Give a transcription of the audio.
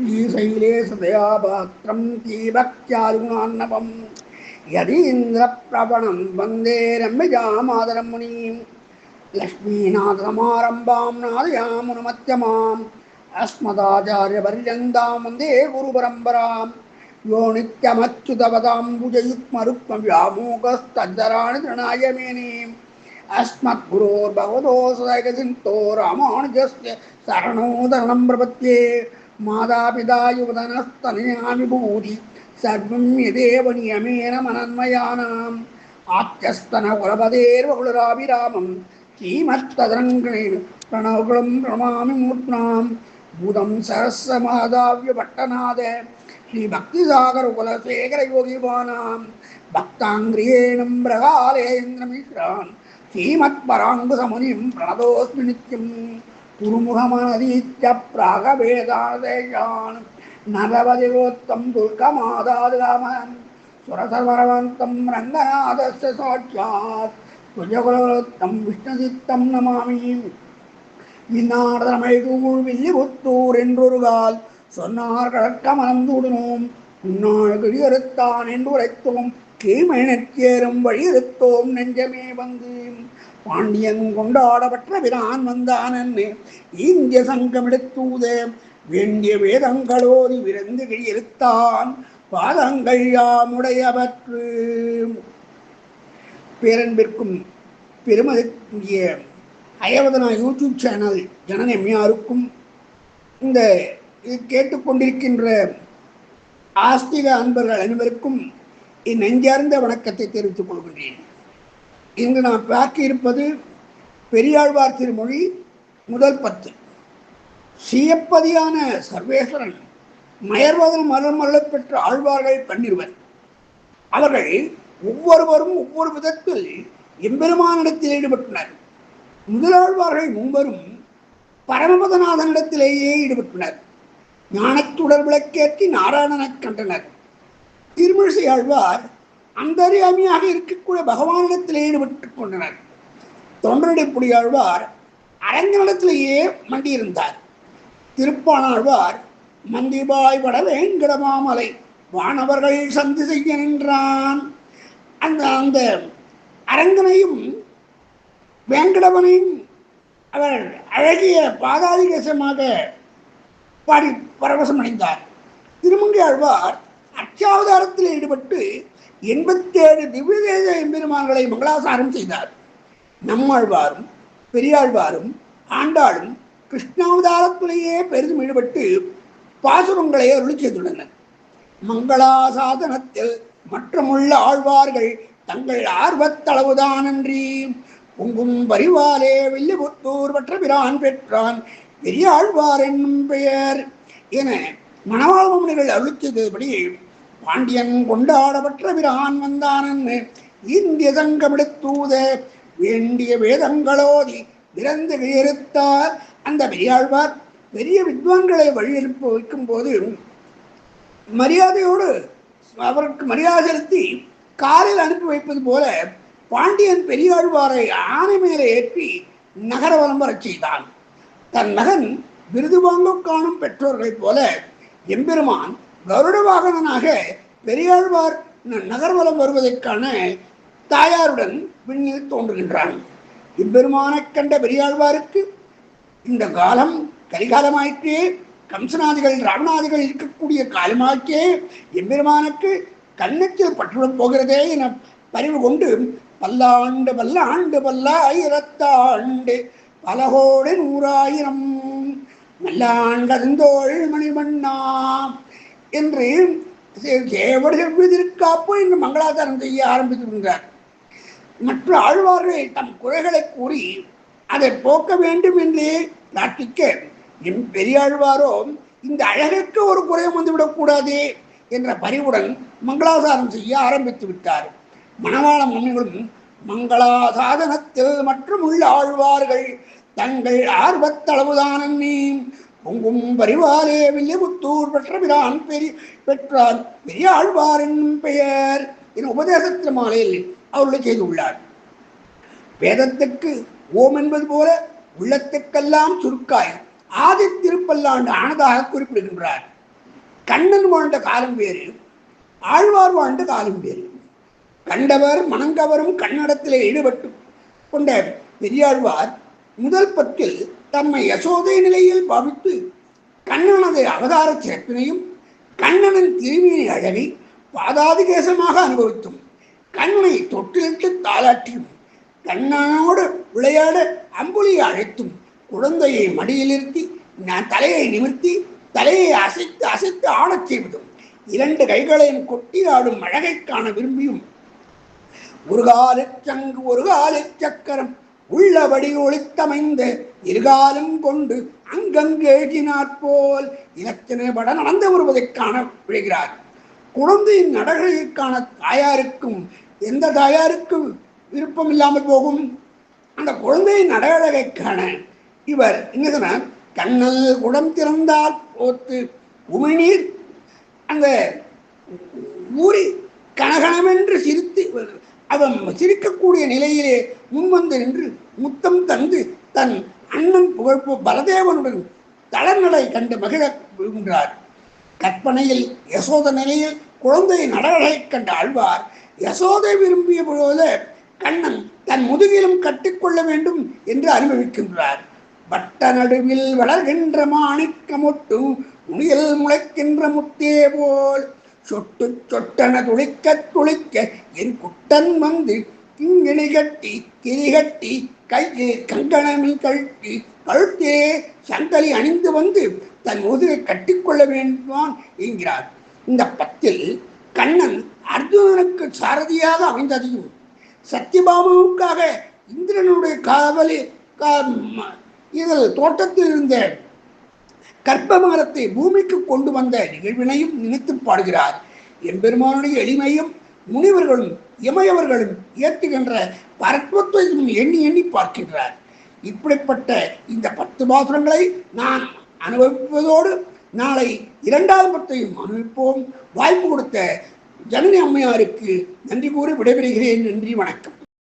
ஈசையிலே சதயாபாத்திரம் தீபக்தியாருணான்னவம் யதீந்திர பிரபணம் வந்தே ரம்யஜாமாதரம் முனியும் லக்ஷ்மீநாதமாரம்பாம் நாதயாமுனுமத்தியமாம் அஸ்மதாச்சாரிய பரியந்தாம் வந்தே குரு பரம்பராம் யோ நித்யமச்சுதவதாம் புஜயுக்மருக்ம வியாமோகஸ்தராணி திருநாயமேனீம். அஸ்மத் குரோர் பகவதோ சதகசிந்தோ ராமானுஜஸ்ய சரணோதரணம் பிரபத்தியே மாதாபிதாயுதனஸ்தனயானுபூதி சர்வம் எதேவ நியமேன மனன்மயானாம். ஆத்தியஸ்தன குலபதேர்வகுலராபிராமம் கீமத்ததரங்கேன் பிரணவகுலம் பிரணமாமி மூர்த்னாம் பூதம் சரஸ்ரமாதாவிய பட்டநாத ஸ்ரீ பக்தி சாகர குலசேகர யோகிபானாம் பக்தாங்கிரியேணம் பிரகாலேந்திரமிஸ்ரான் ஸ்ரீமத் பராங்குசமுனிம் பிரணதோஸ்மி நித்யம். புருமுகமனதீச்ச பிராகவேதாதேயான் நரவதிரோத்தம் துர்கமாதாதிராமன் சுரசர்வரவந்தம் ரங்கநாதஸ்ய சாட்சாத் துஜகுலவருத்தம் விஷ்ணுசித்தம் நமாமி. இந்நாடமைகூழ் வில்லிபுத்தூர் என்றொருகால் சொன்னார் கடற்கமலந்தூடினோம் உன்னாள் கிழியறுத்தான் என்று உரைத்தோம் கீழ்மைனக்கேறும் வழியிருத்தோம் நெஞ்சமே வந்து. பாண்டியன் கொண்டாடப்பட்ட பிரான் வந்தான் இந்திய சங்கமிடத்தூத வேண்டிய வேதங்களோதி விருந்து கிழியிருத்தான் பாதங்கள் யாமுடையவற்று பேரன்பிற்கும் பெருமதிக்குரிய அயவதனா யூடியூப் சேனல் ஜனநெம்யாருக்கும் இந்த இது கேட்டுக்கொண்டிருக்கின்ற ஆஸ்திக அன்பர்கள் அனைவருக்கும் என் நெஞ்சார்ந்த வணக்கத்தை தெரிவித்துக் கொள்கின்றேன். இன்று நாம் பார்க்க இருப்பது பெரியாழ்வார் திருமொழி முதல் பத்து. சியப்பதியான சர்வேஸ்வரன் மயர்வதன் மலர் மலர் பெற்ற ஆழ்வார்கள் பன்னிருவர் அவர்கள் ஒவ்வொருவரும் ஒவ்வொரு விதத்தில் எம்பெருமானிடத்தில் ஈடுபட்டனர். முதலாழ்வார்கள் மூவரும் பரமபதநாதனிடத்திலேயே ஈடுபட்டனர். ஞானத்துடர் விளக்கேற்றி நாராயணனைக் கண்டனர். திருமிழிசை ஆழ்வார் அந்தரியாமியாக இருக்கக்கூடிய பகவானிடத்தில் ஈடுபட்டு கொண்டனர். தொண்டரடிப்புடி ஆழ்வார் அரங்கனிடத்திலேயே மண்டியிருந்தார். திருப்பானாழ்வார் மந்திபாய் பட வேங்கடமாமலை வானவர்கள் சந்தி செய்ய நின்றான். அந்த அந்த அரங்கனையும் வேங்கடவனையும் அவர் அழகிய பாதாதிகசமாக பாடி பரவசம் அடைந்தார் திருமங்கை ஆழ்வார் அச்சாவதாரத்தில் ஈடுபட்டு எண்பத்தேழு திவ்யதேச எம்பெருமான்களை மங்களாசாரம் செய்தார். நம்மாழ்வாரும் பெரியாழ்வாரும் ஆண்டாளும் கிருஷ்ணாவதாரத்திலேயே பெரிதும் ஈடுபட்டு பாசுரங்களை அருளி செய்துள்ளனர். மங்களாசாதனத்தில் மற்றமுள்ள ஆழ்வார்கள் தங்கள் ஆர்வத்தளவுதானன்றி உங்கும் பரிவாலே வில்லிபுத்தூர் பற்ற பிரான் பெற்றான். பெரியாழ்வார் என்னும் பெயர் என மணவாழ்வமணிகள் செய்தபடி பாண்டியன் கொண்டாடப்பட்ட பிரான் வந்தானன்னு இந்திய சங்கமிடத்தூத வேண்டிய வேதங்களோதி பிறந்து வியறுத்தார் அந்த பெரியாழ்வார் பெரிய வித்வான்களை வழியெழுப்ப வைக்கும் போது மரியாதையோடு அவருக்கு மரியாதை செலுத்தி காலில் அனுப்பி வைப்பது போல பாண்டியன் பெரியாழ்வாரை ஆணை மேலே ஏற்றி நகரவலம் வரச் செய்தான். தன் மகன் விருது வாங்க காணும் பெற்றோர்களைப் போல எம்பெருமான் கருட வாகனனாக பெரியாழ்வார் நகர்வலம் வருவதற்கான தாயாருடன் விண்ணில் தோன்றுகின்றான். இப்பெருமானைக் கண்ட பெரியாழ்வாருக்கு இந்த காலம் கரிகாலமாயிற்றே கம்சநாதிகள் ராமநாதிகள் இருக்கக்கூடிய காலமாக்கே எம்பெருமானுக்கு கண்ணத்தில் பற்றுடன் போகிறதே என பறிவு கொண்டு பல்லாண்டு பல்லாண்டு பல்லாயிரத்தாண்டு பலகோடு நூறாயிரம் நல்லாண்டதோள் மணிமண்ணாம் என்று சேவடு என்று மங்களாதாரம் செய்ய ஆரம்பித்திருந்தார் மற்ற ஆழ்வார்கள் தம் குறைகளை கூறி அதை போக்க வேண்டும் என்றே பிரார்த்திக்க என் பெரியாழ்வாரோ இந்த அழகுக்கு ஒரு குறையும் வந்துவிடக்கூடாதே என்ற பரிவுடன் மங்களாசாரம் செய்ய ஆரம்பித்து விட்டார். மணவாள மன்னிகளும் மங்களாசாதனத்தில் மற்றும் உள்ள ஆழ்வார்கள் தங்கள் ஆர்வத்தளவுதான் நீ பொங்கும் பரிவாலே வில்லிபுத்தூர் பெற்ற பிரான் பெரிய பெற்றார் பெரிய ஆழ்வார் என்னும் பெயர் என உபதேசத்தின் மாலையில் அவர்களை செய்துள்ளார். வேதத்துக்கு ஓம் என்பது போல உள்ளத்துக்கெல்லாம் சுருக்காய் ஆதி திருப்பல்லாண்டு ஆனதாக குறிப்பிடுகின்றார். கண்ணன் வாழ்ந்த காலம் வேறு ஆழ்வார் வாழ்ந்த காலம் வேறு. கண்டவர் மணங்கவரும் கன்னடத்திலே ஈடுபட்டு கொண்ட பெரியாழ்வார் முதல் பத்தில் தம்மை யசோதை நிலையில் பாவித்து கண்ணனது அவதார சிறப்பினையும் கண்ணனின் திருமீனி அழகை பாதாதிகேசமாக அனுபவித்தும் கண்ணனை தொட்டிலிட்டு தாளாட்டியும் கண்ணனோடு விளையாட அம்புலியை அழைத்தும் குழந்தையை மடியில் நிறுத்தி நான் தலையை நிமிர்த்தி தலையை அசைத்து அசைத்து ஆடச் செய்வதும் இரண்டு கைகளையும் கொட்டி ஆடும் அழகை காண விரும்பியும். ஒரு காலச் சங்கு ஒரு காலச் சக்கரம் உள்ளபடி ஒளித்தமைந்த இருகாலம் கொண்டு அங்கங்கேற்றினாற் போல் பட நடந்து வருவதைக் காண விழுகிறார். குழந்தையின் நடகைக்கான தாயாருக்கும் எந்த தாயாருக்கும் விருப்பம் இல்லாமல் போகும். அந்த குழந்தையின் நடகழகை இவர் என்ன சொன்னார் கண்ணல் குடம் திறந்தால் போத்து உமிழ்நீர். அந்த ஊறி கனகனமென்று சிரித்து அவன் சிரிக்கக்கூடிய நிலையிலே முன்வந்து நின்று முத்தம் தந்து தன் அண்ணன் புகழ்ப்பு பலதேவனுடன் தளநிலை கண்டு மகிழ விரும்புகிறார். கற்பனையில் யசோத நிலையில் குழந்தை நடகளை கண்ட ஆழ்வார். யசோதை விரும்பிய பொழுது கண்ணன் தன் முதுகிலும் கட்டிக்கொள்ள வேண்டும் என்று அனுபவிக்கின்றார். வட்ட நடுவில் வளர்கின்ற மாணிக்க முனியல் முளைக்கின்ற முத்தே போல் சொட்டு சொட்டன துளிக்க துளிக்க என் குட்டன் வந்து கிங்கிணி கட்டி கிரி கையே கங்கணமில் கழட்டி கழுத்தே சங்கலி அணிந்து வந்து தன் முதுகை கட்டிக்கொள்ள வேண்டுமான் என்கிறார். இந்த பத்தில் கண்ணன் அர்ஜுனனுக்கு சாரதியாக அமைந்ததையும் சத்யபாமாவுக்காக இந்திரனுடைய காவலி இதில் தோட்டத்தில் இருந்த கற்ப மரத்தை பூமிக்கு கொண்டு வந்த நிகழ்வினையும் நினைத்து பாடுகிறார். எம்பெருமானுடைய எளிமையும் முனிவர்களும் இமையவர்களும் இயற்றுகின்ற பரத்வத்தையும் எண்ணி எண்ணி பார்க்கின்றார். இப்படிப்பட்ட இந்த பத்து பாசுரங்களை நான் அனுபவிப்பதோடு நாளை இரண்டாவது பத்தையும் அனுபவிப்போம். வாய்ப்பு கொடுத்த ஜனனி அம்மையாருக்கு நன்றி கூறி விடைபெறுகிறேன். நன்றி வணக்கம்.